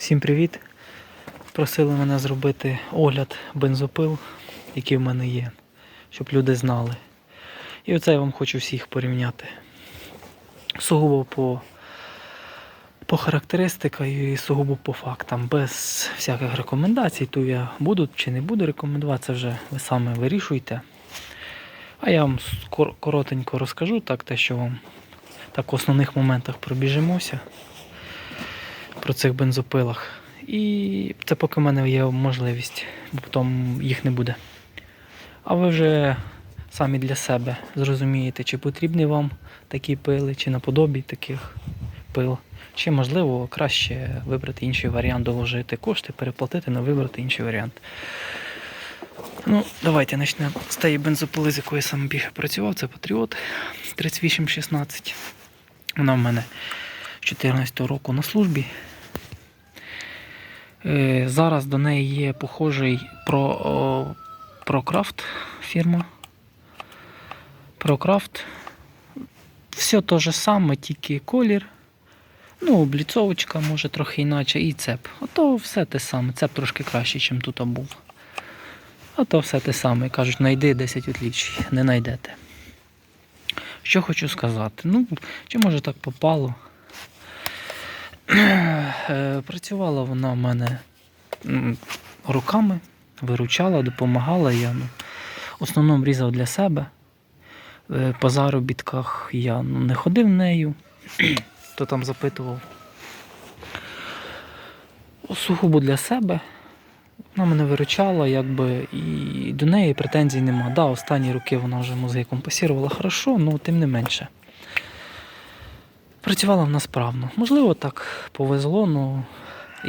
Всім привіт! Просили мене зробити огляд бензопил, який в мене є, щоб люди знали. І оце я вам хочу всіх порівняти. Сугубо по, по характеристиках і сугубо по фактам, без всяких рекомендацій. Ту я буду чи не буду рекомендувати, це вже ви саме вирішуйте. А я вам коротенько розкажу так, те, що вам так в основних моментах пробіжимося про цих бензопилах. І це поки в мене є можливість, бо потім їх не буде. А ви вже самі для себе зрозумієте, чи потрібні вам такі пили, чи наподобі таких пил. Чи можливо краще вибрати інший варіант, доложити кошти, переплатити, але вибрати інший варіант. Ну, давайте почнемо з тієї бензопили, з якою я саме більше працював. Це Патріот 3816. Вона в мене з 14 року на службі. Е, Зараз до неї є похожий о, ProCraft фірма. ProCraft. Все те же саме, тільки колір. Ну, обліцовочка може трохи інакше і цеп. Ото все те саме. Цеп трошки краще, ніж тут був. А то все те саме. Кажуть, знайди 10 отлічій. Не знайдете. Що хочу сказати? Ну, чи може так попало? Е, Працювала вона в мене руками, виручала, допомагала. Я ну, в основному різав для себе. Е, По заробітках я ну, не ходив нею, хто там запитував. Сугубо для себе. Вона мене виручала, якби, і до неї претензій нема. Да, останні роки вона вже мозги компасірувала хорошо, але тим не менше. Працювала вона справно. Можливо, так повезло, але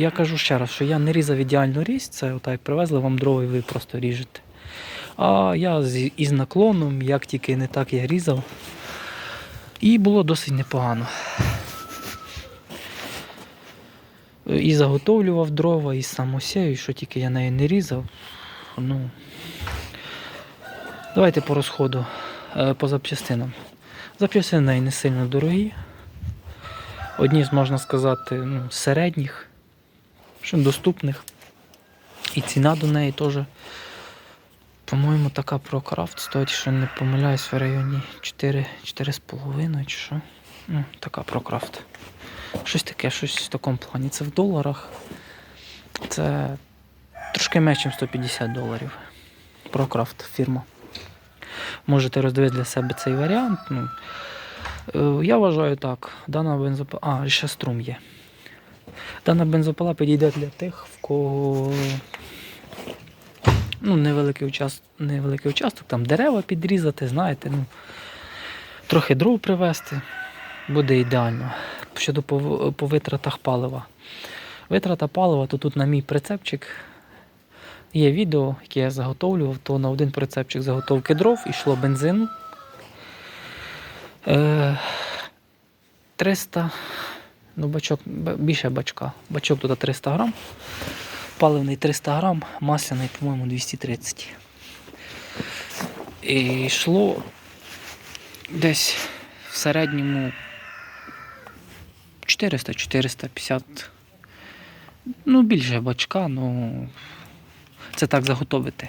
я кажу ще раз, що я не різав ідеальну різь, це отак привезли вам дрова і ви просто ріжете. А я із наклоном, як тільки не так я різав. І було досить непогано. І заготовлював дрова, і самосею, що тільки я нею не різав. Ну, давайте по розходу, е, по запчастинам. Запчастини не сильно дорогі. Одні з, можна сказати, ну, середніх, доступних. І ціна до неї теж, по-моєму, така ProCraft стоїть, що не помиляюсь, в районі 4, 4,5 чи що. Ну, така ProCraft. Щось таке, щось в такому плані. Це в доларах. Це трошки менше, ніж 150 доларів. ProCraft фірма. Можете роздивити для себе цей варіант. Ну, Я вважаю так, дана бензопила. А, ще струм є. Дана бензопила підійде для тих, в кого ну, невеликий, участ... невеликий участок, там дерева підрізати, знаєте, ну, трохи дров привезти, буде ідеально. Щодо по, по витратах палива. Витрата палива, то тут на мій прицепчик є відео, яке я заготовлював, то на один прицепчик заготовки дров йшло бензину. Е, 300, ну бачок, більше бачка. Бачок тут 300 грам. Паливний 300 грам, масляний, по-моєму, 230. І йшло десь в середньому 400-450. Ну, більше бачка, ну це так заготовити.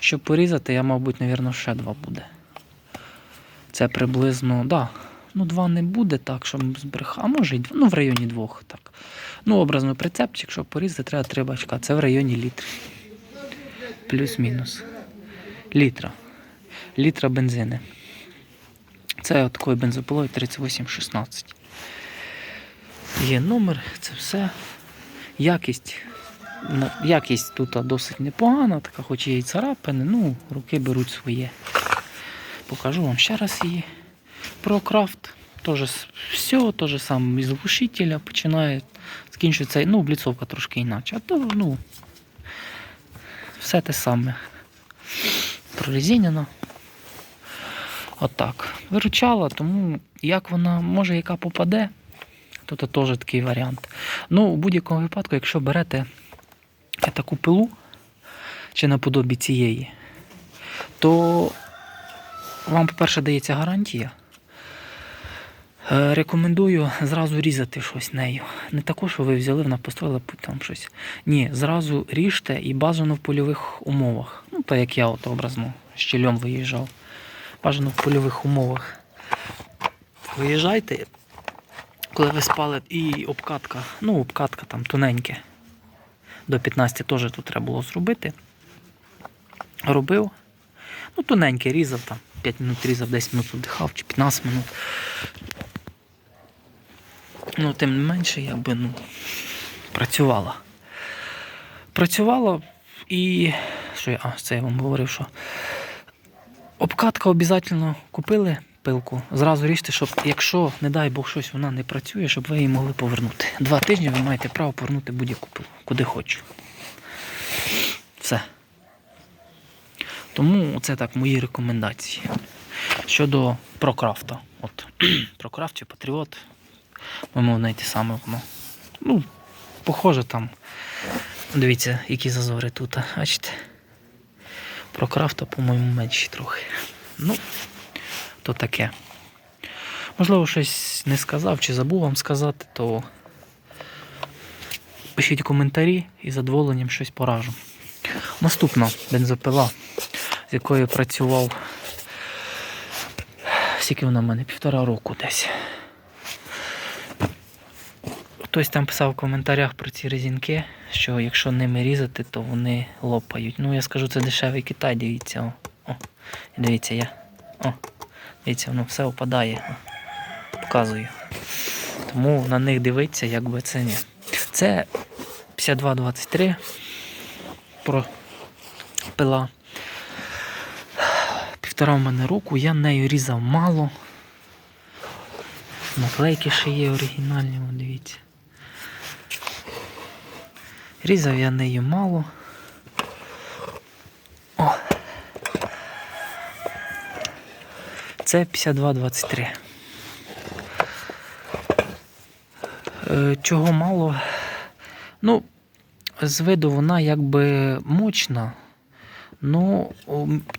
Щоб порізати, я, мабуть, навірно, ще два буде. Це приблизно, да, ну два не буде так, щоб збрехати. А може й ну в районі двох. так. Ну, образно прицепчик, щоб порізати, треба три бачка. Це в районі літр. Плюс-мінус. Літра. Літра бензини. Це от такою бензопилою 3816. Є номер, це все. Якість. Якість тут досить непогана, така, хоч є і царапини, ну, руки беруть своє. Покажу вам ще раз її. ProCraft. Тоже все то же саме із глушителя починає, закінчується, ну, обліцовка трошки інакше. А то, ну, все те саме. Прорезинена. Отак. Виручала, тому як вона, може, яка попаде, то це теж такий варіант. Ну, у будь-якому випадку, якщо берете таку пилу, чи наподобі цієї, то вам, по-перше, дається гарантія. Е, Рекомендую зразу різати щось нею. Не таку, що ви взяли, вона построїла там щось. Ні, зразу ріжте і бажано в польових умовах. Ну, так як я от образно щільом виїжджав. Бажано в польових умовах. Виїжджайте, коли ви спали, і обкатка, ну, обкатка там тоненьке. До 15 теж тут треба було зробити. Робив. Ну, тоненьке різав там. 5 минут різав, 10 минут віддихав, чи 15 минут. Ну, тим не менше, якби, ну, працювала. Працювала і. Що я, а, це я вам говорив, що обкатка обов'язково купили пилку. Зразу ріжте, щоб якщо, не дай Бог, щось вона не працює, щоб ви її могли повернути. Два тижні ви маєте право повернути будь-яку пилку, куди хочу. Все. Це це так мої рекомендації. Щодо прокрафта. От, прокрафт чи Патріот. По-моєму, знайти саме воно. Ну, похоже там. Дивіться, які зазори тут. Бачите? Про крафта, по-моєму, менші трохи. Ну, то таке. Можливо, щось не сказав чи забув вам сказати, то пишіть коментарі і задоволенням щось поражу. Наступна бензопила, з якою працював. Скільки вона в мене? Півтора року десь. Хтось там писав в коментарях про ці резинки, що якщо ними різати, то вони лопають. Ну, я скажу, це дешевий Китай, дивіться. О, о. Дивіться, я. О, дивіться, воно все опадає. Показую. Тому на них дивитися, як би це не. Це 5223 про пила. Півтора в мене року, я нею різав мало. Наклейки ще є оригінальні, дивіться. Різав я нею мало. О. Це 52-23. Е, Чого мало? Ну, з виду вона якби мощна, ну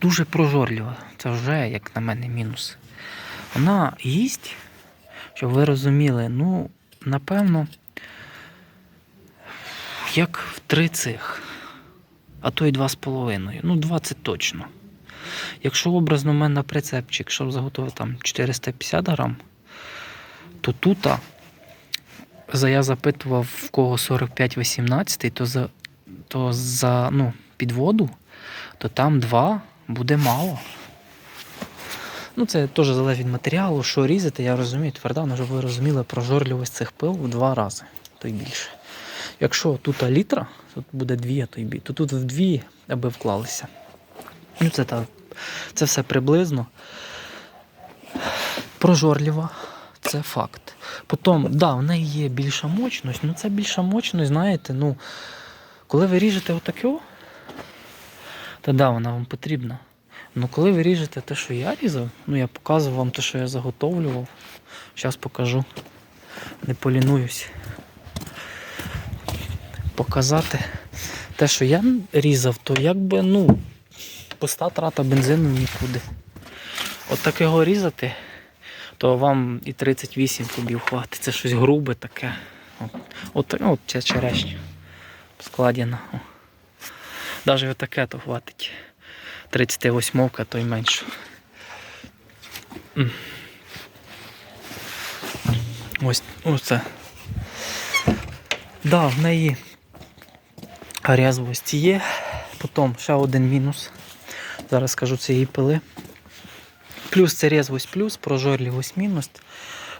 дуже прожорлива. Це вже, як на мене, мінус. Вона їсть, щоб ви розуміли, ну, напевно, як в три цих, а то й два з половиною. Ну, два це точно. Якщо образно в мене на прицепчик, щоб заготовити там 450 грам, то тут, за я запитував в кого 45-18, то за, то за ну, підводу, то там два буде мало. Ну, це теж залежить від матеріалу, що різати, я розумію, тверда, але ви розуміли прожорливість цих пил в два рази, то й більше. Якщо тут літра, тут буде дві, а то й бі, то тут в дві, аби вклалися. Ну, це так. Це все приблизно. Прожорлива, це факт. Потім, да, в неї є більша мощність, ну це більша мощність, знаєте, ну, коли ви ріжете отаке, то да, вона вам потрібна. Ну коли ви ріжете те, що я різав, ну я показував вам те, що я заготовлював. Зараз покажу. Не полінуюсь. Показати те, що я різав, то якби, ну, пуста трата бензину нікуди. От такого різати, то вам і 38 кубів хватить. Це щось грубе таке. От, от, от ця черешня складена. Навіть отаке то хватить. 38 то й менше. М. Ось оце. Да, в неї рязвость є. Потім ще один мінус. Зараз скажу цієї пили. Плюс це рязвость плюс, прожорливість мінус.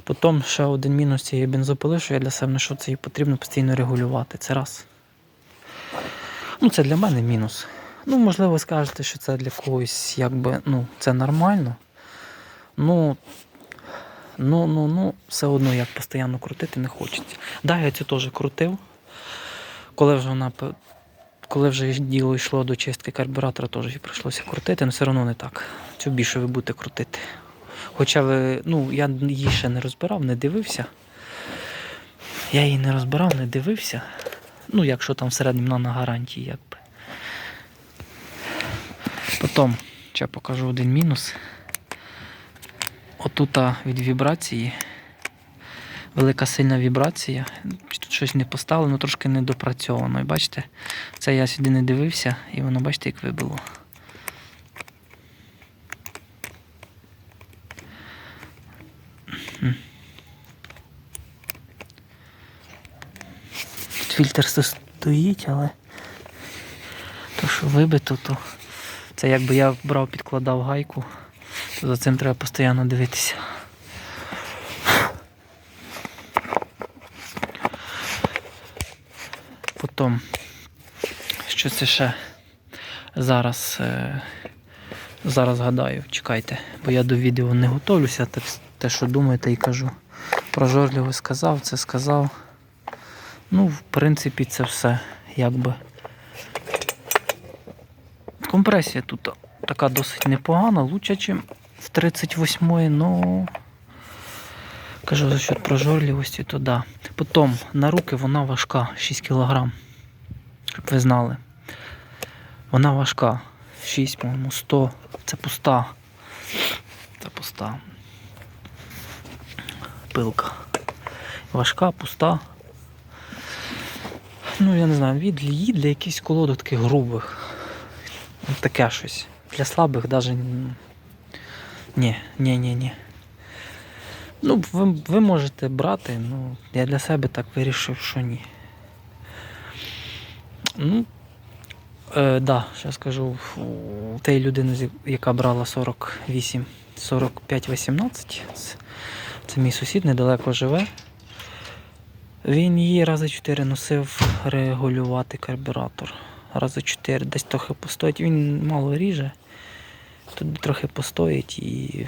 Потім ще один мінус цієї бензопили, що я для себе знайшов, це її потрібно постійно регулювати. Це раз. Ну, це для мене мінус. Ну, можливо, скажете, що це для когось якби, ну, це нормально. Ну, ну, ну, ну, все одно як постійно крутити не хочеться. Да, я цю теж крутив. Коли вже вона коли вже діло йшло до чистки карбюратора, теж її прийшлося крутити, але все одно не так. Цю більше ви будете крутити. Хоча ви, ну, я її ще не розбирав, не дивився. Я її не розбирав, не дивився. Ну, якщо там всередині вона на гарантії, якби. Потім, ще покажу один мінус. Отут від вібрації велика сильна вібрація. Тут щось не поставлено, трошки недопрацьовано. І бачите, це я сюди не дивився, і воно, бачите, як вибило. Фільтр стоїть, але то, що вибито, то це якби я брав, підкладав гайку, за цим треба постійно дивитися. Потім, що це ще зараз, е, зараз гадаю, чекайте, бо я до відео не готовлюся, так те, що думаєте, і кажу. Прожорливо сказав, це сказав. Ну, в принципі, це все якби. Компресія тут така досить непогана, лучше, ніж в 38-ї, ну. Кажу, за счет прожорливості, то да. Потім на руки вона важка 6 кг. Щоб ви знали. Вона важка. 6, по-моєму, 100. Це пуста. Це пуста. Пилка. Важка, пуста. Ну, я не знаю, від її для якихось колодок таких грубих. Таке щось. Для слабих навіть. Ні, ні, ні, ні. Ну, ви, ви можете брати, ну, я для себе так вирішив, що ні. Ну, е, да, ще скажу, у тієї людини, яка брала 48, 45, 18, це, це мій сусід недалеко живе. Він її рази 4 носив регулювати карбюратор. Рази 4, десь трохи постоїть. Він мало ріже, тут трохи постоїть і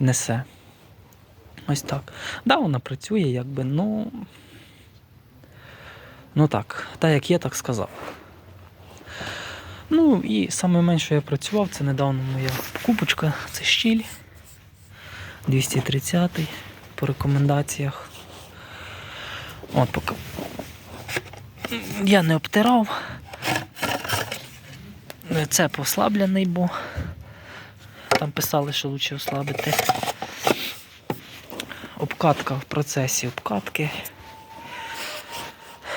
несе. Ось так. Да, вона працює, якби, ну. Ну так, так як є, так сказав. Ну і саме менше я працював, це недавно моя купочка, це щіль 230 по рекомендаціях. От поки. Я не обтирав. Це послаблений, бо там писали, що краще ослабити. Обкатка в процесі обкатки.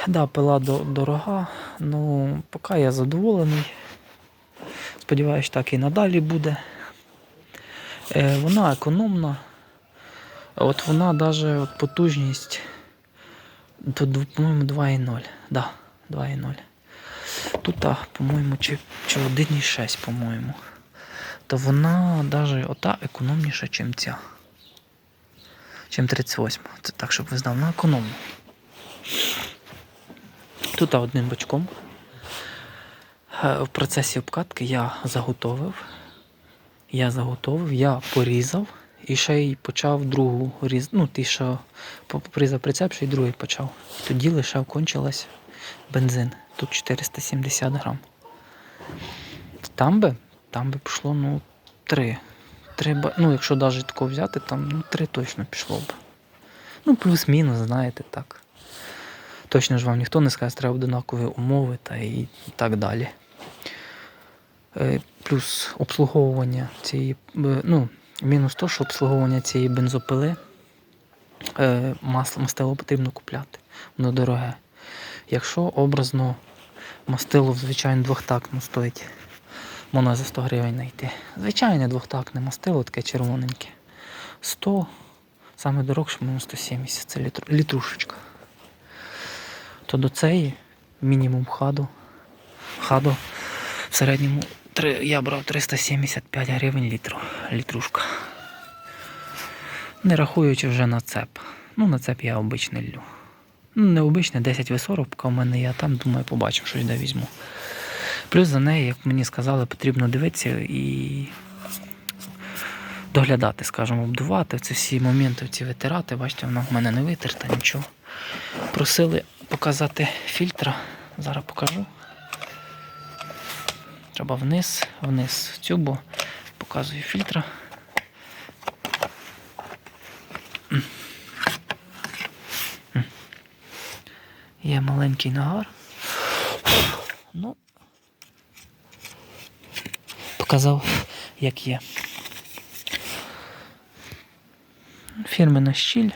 Да, пила дорога, ну поки я задоволений. Сподіваюсь, так і надалі буде. Е, вона економна. От вона навіть от потужність по-моєму, 2,0. Да, 2,0. Тут, по-моєму, чи, чи 1,6, по-моєму. То вона навіть ота економніша, ніж ця. Чим 38. Це так, щоб ви знали, вона економна. Тут одним бочком. Е, В процесі обкатки я заготовив. Я заготовив, я порізав і ще й почав другу різ. Ну, ти що по- порізав прицеп, ще й другий почав. Тоді лише кончилась бензин. Тут 470 грам. Там би, там би пішло, ну, три. Три ба- ну, якщо навіть тако взяти, там ну, три точно пішло б. Ну, плюс-мінус, знаєте, так. Точно ж вам ніхто не скаже, треба однакові умови та і так далі. Е, Плюс обслуговування цієї, е, ну, мінус то, що обслуговування цієї бензопили е, масло, мастило потрібно купляти. Воно дороге. Якщо образно мастило, звичайно, двохтактно стоїть, можна за 100 гривень знайти. Звичайне двохтактне мастило, таке червоненьке. 100, саме дорогше, по-моєму, 170, це літру, літрушечка. То до цієї мінімум хаду. Хаду в середньому три, я брав 375 гривень літру, літрушка. Не рахуючи вже на цеп. Ну, на цеп я обичний лью. Ну, не обичний, 10 В40, поки в мене є, там, думаю, побачимо, щось де візьму. Плюс за нею, як мені сказали, потрібно дивитися і доглядати, скажімо, обдувати ці всі моменти, ці витирати. Бачите, вона в мене не витерта, нічого. Просили показати фільтра. Зараз покажу. Треба вниз, вниз в цю, бо показую фільтра. Є маленький нагар. Ну, показав, як є. Фірмена щіль.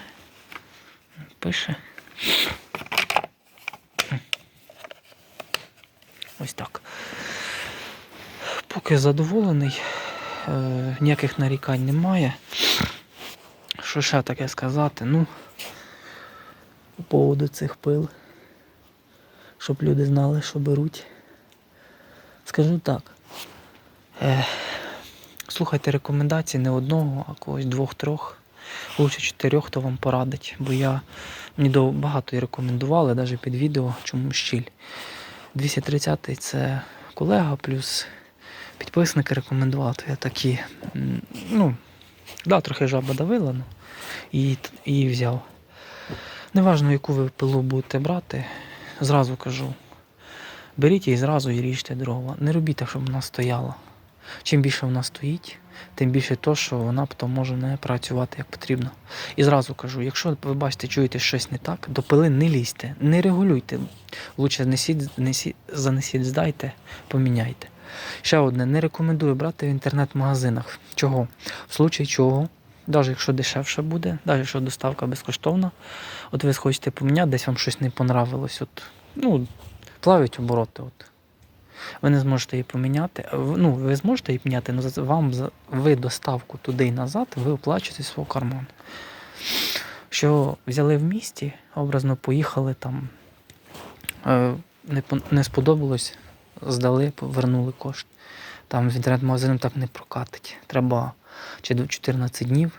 пише. Ось так. Поки задоволений, е, ніяких нарікань немає. Що ще таке сказати? Ну, по поводу цих пил, щоб люди знали, що беруть. Скажу так. Е, слухайте рекомендації не одного, а когось двох-трьох. Лучше чотирьох, хто вам порадить. Бо я мені багато і рекомендували, навіть під відео, чому щіль. 230-й це колега, плюс підписники рекомендували, то я такі. Ну, да, трохи жаба давила, ну, і, і взяв. Неважно, яку ви пилу будете брати, зразу кажу. Беріть її зразу і ріжте дрова. Не робіть так, щоб вона стояла. Чим більше вона стоїть, тим більше то, що вона потім може не працювати як потрібно. І зразу кажу, якщо ви бачите, чуєте щось не так, до пили не лізьте, не регулюйте. Лучше несіть, несіть, занесіть, здайте, поміняйте. Ще одне, не рекомендую брати в інтернет-магазинах. Чого? В случаї чого, навіть якщо дешевше буде, навіть якщо доставка безкоштовна, от ви схочете поміняти, десь вам щось не понравилось, от, ну, плавить обороти. От. Ви не зможете її поміняти. Ну, ви зможете її поміняти, але вам ви доставку туди і назад, ви оплачуєте свого карману. Що взяли в місті, образно поїхали там, е, не, сподобалось, здали, повернули кошт. Там з інтернет-магазином так не прокатить. Треба чи до 14 днів.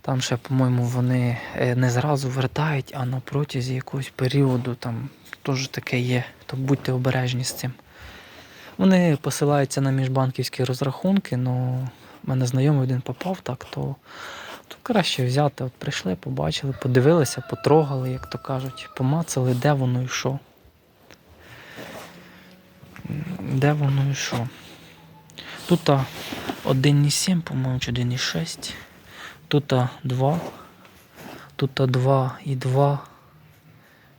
Там ще, по-моєму, вони е, не зразу вертають, а на протязі якогось періоду там теж таке є. То будьте обережні з цим. Вони посилаються на міжбанківські розрахунки, але в мене знайомий один попав так, то, то краще взяти. От прийшли, побачили, подивилися, потрогали, як то кажуть, помацали, де воно і що. Де воно і що. Тут а, 1,7, по-моєму, чи 1,6. Тут а, 2. Тут 2,2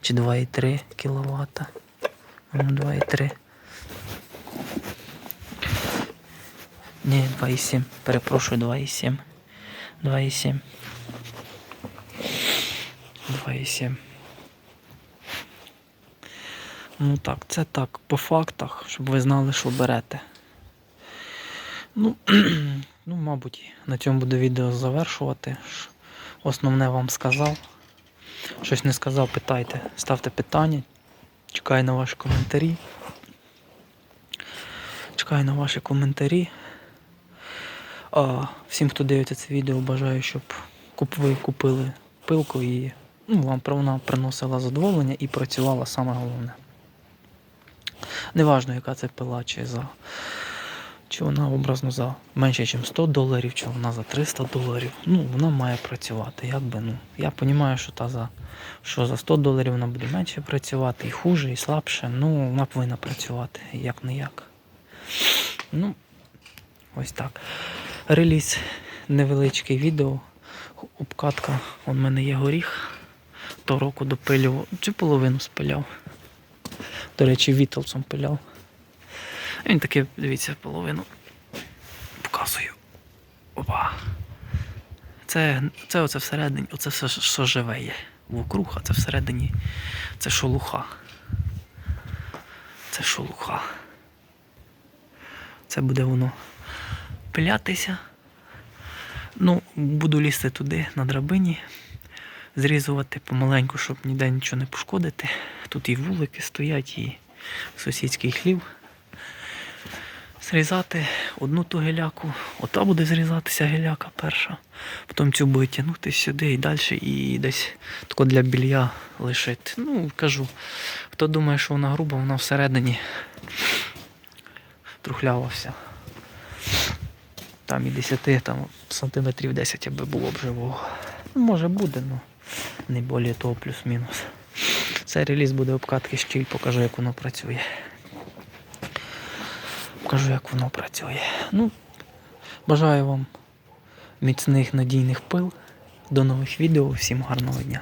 чи 2,3 кВт. 2,3. Ні, 2,7. Перепрошую, 2,7. 2,7. 2,7. Ну так, це так, по фактах, щоб ви знали, що берете. Ну, ну, мабуть, на цьому буду відео завершувати. Основне вам сказав. Щось не сказав, питайте, ставте питання. Чекаю на ваші коментарі. Чекаю на ваші коментарі. А всім, хто дивиться це відео, бажаю, щоб ви купили пилку і ну, вам вона приносила задоволення і працювала саме головне. Неважно, яка це пила, чи за. Чи вона образно за менше, ніж 100 доларів, чи вона за 300 доларів. Ну, вона має працювати. Як ну. Я розумію, що та за, що за 100 доларів вона буде менше працювати, і хуже, і слабше. Ну, вона повинна працювати, як не як. Ну, ось так. Реліз невеличке відео. Обкатка. У мене є горіх. Того року допилював, чи половину спиляв. До речі, вітлцом пиляв. Він таки, дивіться, половину показую. Опа. Це, це оце всередині, оце все, що живе є. Вокруг, а це всередині. Це шолуха. Це шолуха. Це буде воно пилятися. Ну, буду лізти туди на драбині, зрізувати помаленьку, щоб ніде нічого не пошкодити. Тут і вулики стоять, і сусідський хлів. Зрізати одну ту геляку, ота буде зрізатися геляка перша. Потім цю буде тягнути сюди і далі, і десь тако для білья лишити. Ну, кажу, хто думає, що вона груба, вона всередині трухлява вся. Там і 10 там, сантиметрів 10 аби було б живого. Ну, може буде, ну не більше того плюс-мінус. Цей реліз буде обкатки щіль, покажу, як воно працює. Покажу, як воно працює. Ну, бажаю вам міцних надійних пил. До нових відео. Всім гарного дня.